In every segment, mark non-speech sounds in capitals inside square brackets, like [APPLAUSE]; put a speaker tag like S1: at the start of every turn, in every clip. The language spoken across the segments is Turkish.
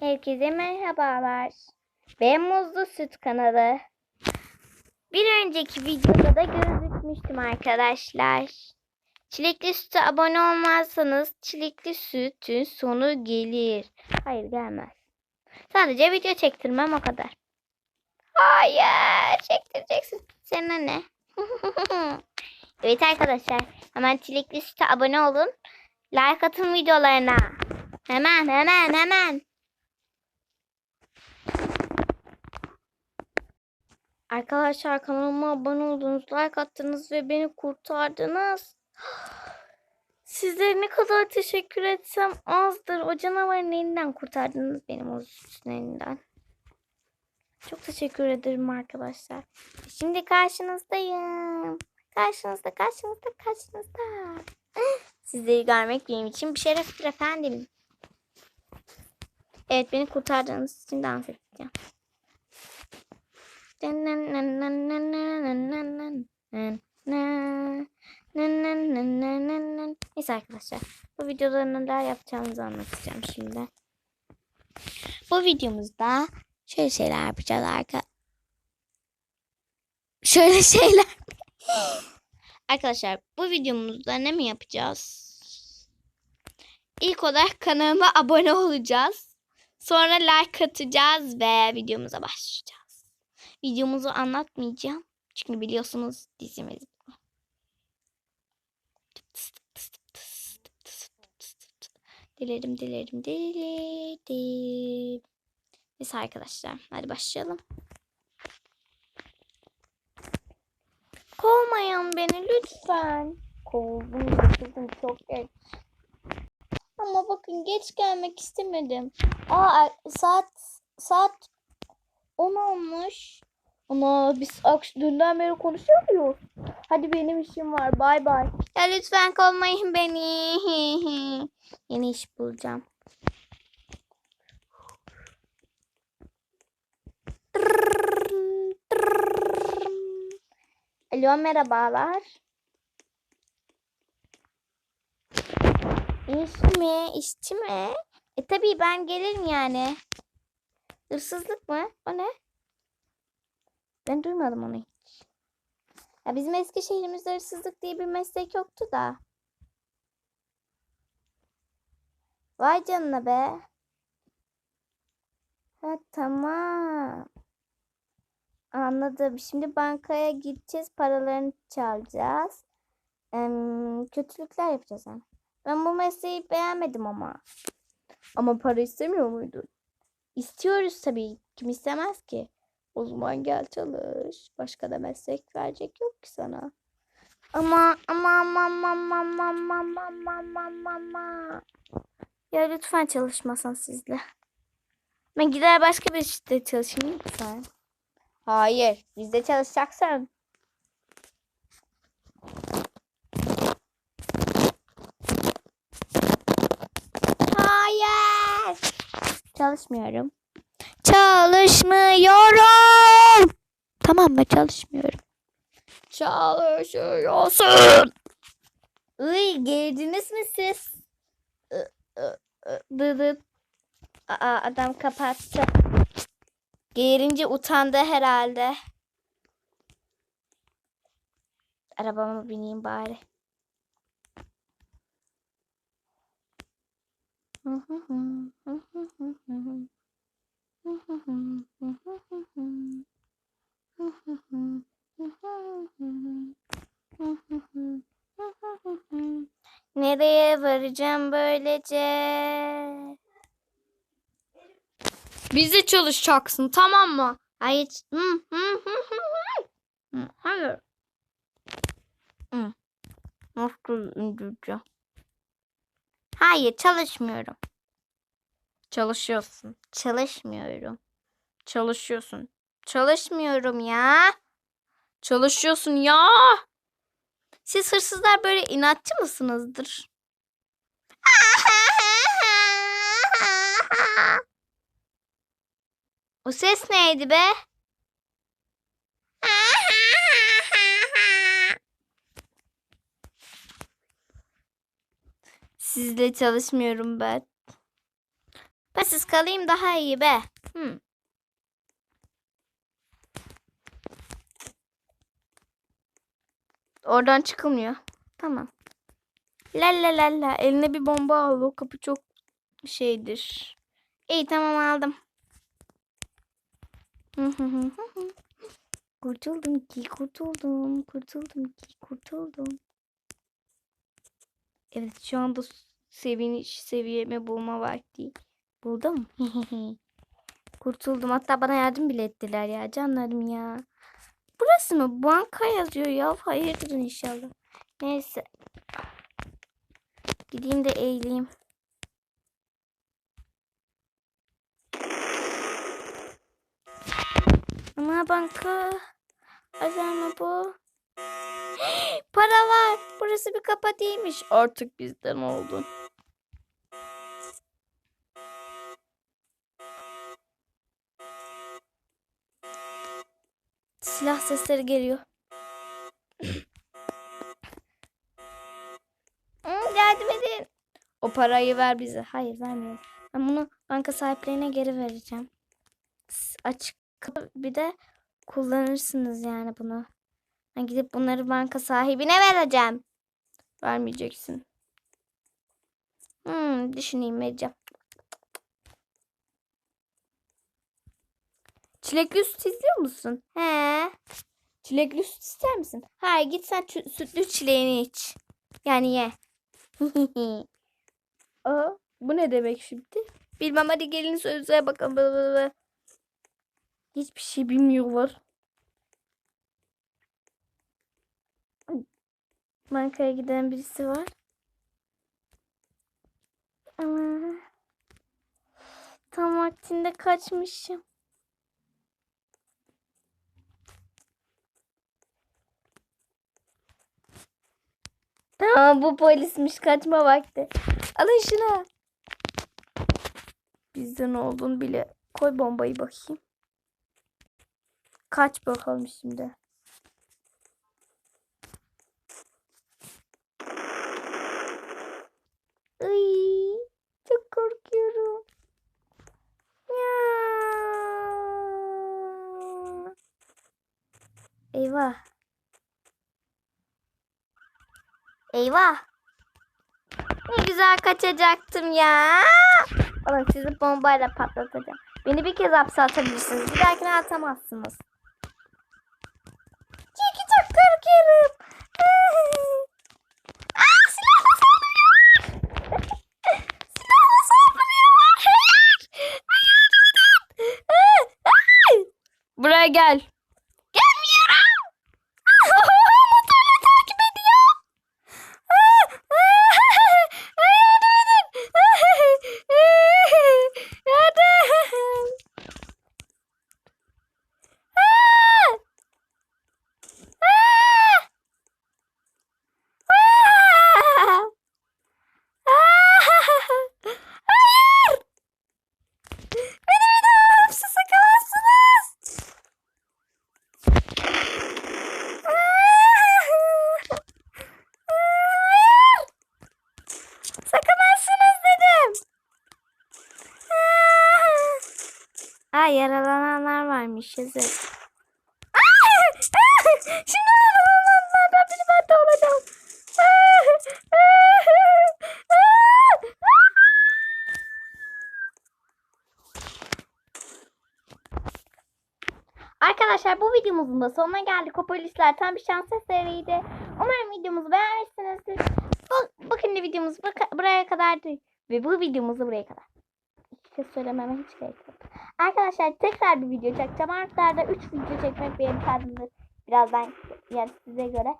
S1: Herkese merhabalar. Ben Muzlu Süt kanalı. Bir önceki videoda da gözükmüştüm arkadaşlar. Çilekli süte abone olmazsanız çilekli sütün sonu gelir. Hayır gelmez. Sadece video çektirmem o kadar. Hayır çektireceksin. Senin ne? [LAUGHS] evet arkadaşlar hemen çilekli süte abone olun. Like atın videolarına. Hemen hemen hemen. Arkadaşlar kanalıma abone oldunuz, like attınız ve beni kurtardınız. Size ne kadar teşekkür etsem azdır. O canavarın elinden kurtardınız benim o elinden. Çok teşekkür ederim arkadaşlar. Şimdi karşınızdayım. Karşınızda, karşınızda, karşınızda. [LAUGHS] Sizleri görmek benim için bir şereftir efendim. Evet beni kurtardığınız için dans edeceğim. Neyse arkadaşlar. Bu videoda neler yapacağımızı anlatacağım şimdi. Bu videomuzda şöyle şeyler yapacağız arkadaşlar. Şöyle şeyler. [LAUGHS] arkadaşlar bu videomuzda ne mi yapacağız? İlk olarak kanalıma abone olacağız. Sonra like atacağız ve videomuza başlayacağız. Videomuzu anlatmayacağım. Çünkü biliyorsunuz dizimiz. Dilerim dilerim dilerim. Neyse arkadaşlar hadi başlayalım. Kovmayın beni lütfen. Kovdum getirdim çok geç. Ama bakın geç gelmek istemedim. Aa saat saat 10 olmuş. Ama biz dünden beri konuşuyor muyuz? Hadi benim işim var. Bay bay. Ya lütfen kovmayın beni. [LAUGHS] Yeni iş bulacağım. Alo merhabalar. İş mi? İşçi mi? E tabii ben gelirim yani. Hırsızlık mı? O ne? Ben duymadım onu hiç. Ya bizim eski şehrimizde hırsızlık diye bir meslek yoktu da. Vay canına be. Ha tamam. Anladım. Şimdi bankaya gideceğiz. Paralarını çalacağız. Em, kötülükler yapacağız yani. Ben bu mesleği beğenmedim ama. Ama para istemiyor muydun? İstiyoruz tabii. Kim istemez ki? O zaman gel çalış. Başka da meslek verecek yok ki sana. Ama ama ama ama ama ama ama ama ama ama. Ya lütfen çalışmasan sizle. Ben gider başka bir işte çalışayım lütfen. Hayır. Bizde çalışacaksın. Hayır. Çalışmıyorum. Çalışmıyorum. Tamam mı? Çalışmıyorum. Çalışıyorsun. Uy, geldiniz mi siz? Dıdıt. Aa, adam kapattı. Geğirince utandı herhalde. Arabama bineyim bari. [LAUGHS] Nereye varacağım böylece?
S2: Bize çalışacaksın tamam mı?
S1: Hayır. Hayır. Nasıl indireceğim? Hayır çalışmıyorum.
S2: Çalışıyorsun.
S1: Çalışmıyorum.
S2: Çalışıyorsun.
S1: Çalışmıyorum ya.
S2: Çalışıyorsun ya.
S1: Siz hırsızlar böyle inatçı mısınızdır? O ses neydi be? Sizle çalışmıyorum ben. Pasiz kalayım daha iyi be. Hmm.
S2: Oradan çıkılmıyor.
S1: Tamam.
S2: La la la la. Eline bir bomba al. O kapı çok şeydir.
S1: İyi tamam aldım. kurtuldum ki kurtuldum. Kurtuldum ki kurtuldum.
S2: Evet şu anda seviniş seviyemi bulma vakti.
S1: Buldum. [LAUGHS] kurtuldum. Hatta bana yardım bile ettiler ya canlarım ya. Burası mı? Banka yazıyor ya. Hayırdır inşallah. Neyse. Gideyim de eğileyim. Ana banka. Ajan mı bu? [GASPS] Para var. Burası bir kapa değilmiş.
S2: Artık bizden oldun.
S1: Silah sesleri geliyor. [CLEARS THROAT] Yardım edin.
S2: O parayı ver bize.
S1: Hayır vermiyorum. Ben bunu banka sahiplerine geri vereceğim. Açık bir de kullanırsınız yani bunu. Ben gidip bunları banka sahibine vereceğim.
S2: Vermeyeceksin.
S1: Hmm, düşüneyim vereceğim.
S2: Çilekli süt istiyor musun?
S1: He.
S2: Çilekli süt ister misin?
S1: Hayır git sen sütlü çileğini iç. Yani ye. [LAUGHS]
S2: Aa, bu ne demek şimdi?
S1: Bilmem hadi gelin sözlüğe bakalım.
S2: Hiçbir şey bilmiyorlar.
S1: Bankaya giden birisi var. Ama tam vaktinde kaçmışım. Tamam bu polismiş kaçma vakti. Alın şunu.
S2: Bizden oldun bile. Koy bombayı bakayım. Kaç bakalım şimdi.
S1: Ay, çok korkuyorum. Ya. Eyvah. Eyvah. Ne güzel kaçacaktım ya. Oğlum sizi bombayla patlatacağım. Beni bir kez hapse atabilirsiniz. Bir dahakine atamazsınız. Çünkü çok korkuyorum.
S2: Buraya gel.
S1: Gelmiyorum. Motorla takip ediyor. Yardım edin. Yardım. Hayır. Beni bir daha hapse sokamazsınız. Hayır. Sakamazsınız dedim. Aa, yazık. [LAUGHS] Şimdi yaralananlardan biri ben de olacağım. [LAUGHS] Arkadaşlar bu videomuzun da sonuna geldik. O tam bir şans eseriydi. Umarım videomuzu beğenmişsinizdir. Bu, bugün de videomuz bu- buraya kadardı. Ve bu videomuzu buraya kadar. İki kez söylememe hiç gerek yok. Arkadaşlar tekrar bir video çekeceğim. Artlarda 3 video çekmek benim tarzımdır. Birazdan yani size göre.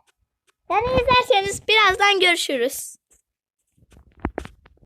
S1: Yani izlerseniz birazdan görüşürüz.